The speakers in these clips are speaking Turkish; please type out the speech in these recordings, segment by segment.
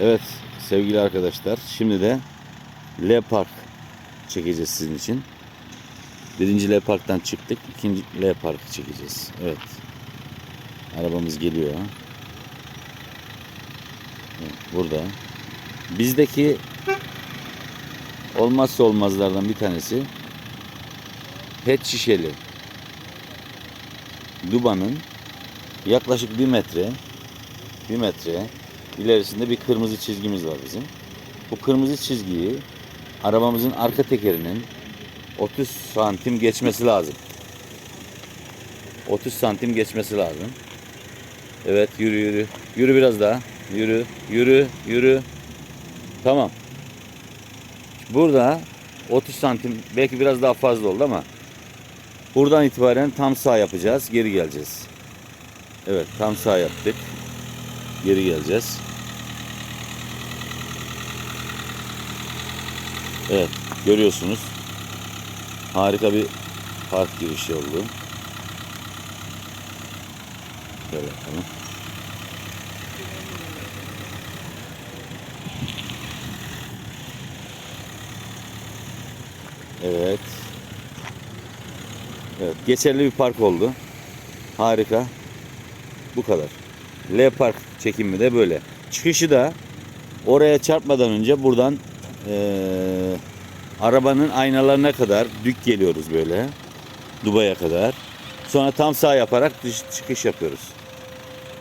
Evet sevgili arkadaşlar şimdi de L Park çekeceğiz sizin için. Birinci L Park'tan çıktık. ikinci L Park'ı çekeceğiz. Evet. Arabamız geliyor. Evet, burada. Bizdeki olmazsa olmazlardan bir tanesi pet şişeli dubanın yaklaşık bir metre bir metre ilerisinde bir kırmızı çizgimiz var bizim. Bu kırmızı çizgiyi arabamızın arka tekerinin 30 santim geçmesi lazım. 30 santim geçmesi lazım. Evet yürü yürü. Yürü biraz daha. Yürü yürü yürü. Tamam. Burada 30 santim belki biraz daha fazla oldu ama buradan itibaren tam sağ yapacağız. Geri geleceğiz. Evet tam sağ yaptık. Geri geleceğiz. Evet görüyorsunuz. Harika bir park girişi oldu. Şöyle yapalım. Evet. Evet, geçerli bir park oldu. Harika. Bu kadar. L Park çekimi de böyle. Çıkışı da oraya çarpmadan önce buradan eee, arabanın aynalarına kadar dük geliyoruz böyle. Dubai'ye kadar. Sonra tam sağ yaparak dış çıkış yapıyoruz.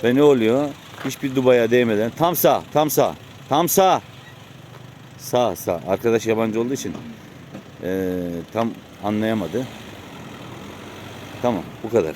Ve ne oluyor? Hiçbir Dubai'ye değmeden tam sağ, tam sağ, tam sağ. Sağ, sağ. Arkadaş yabancı olduğu için eee, tam anlayamadı. Tamam, bu kadar.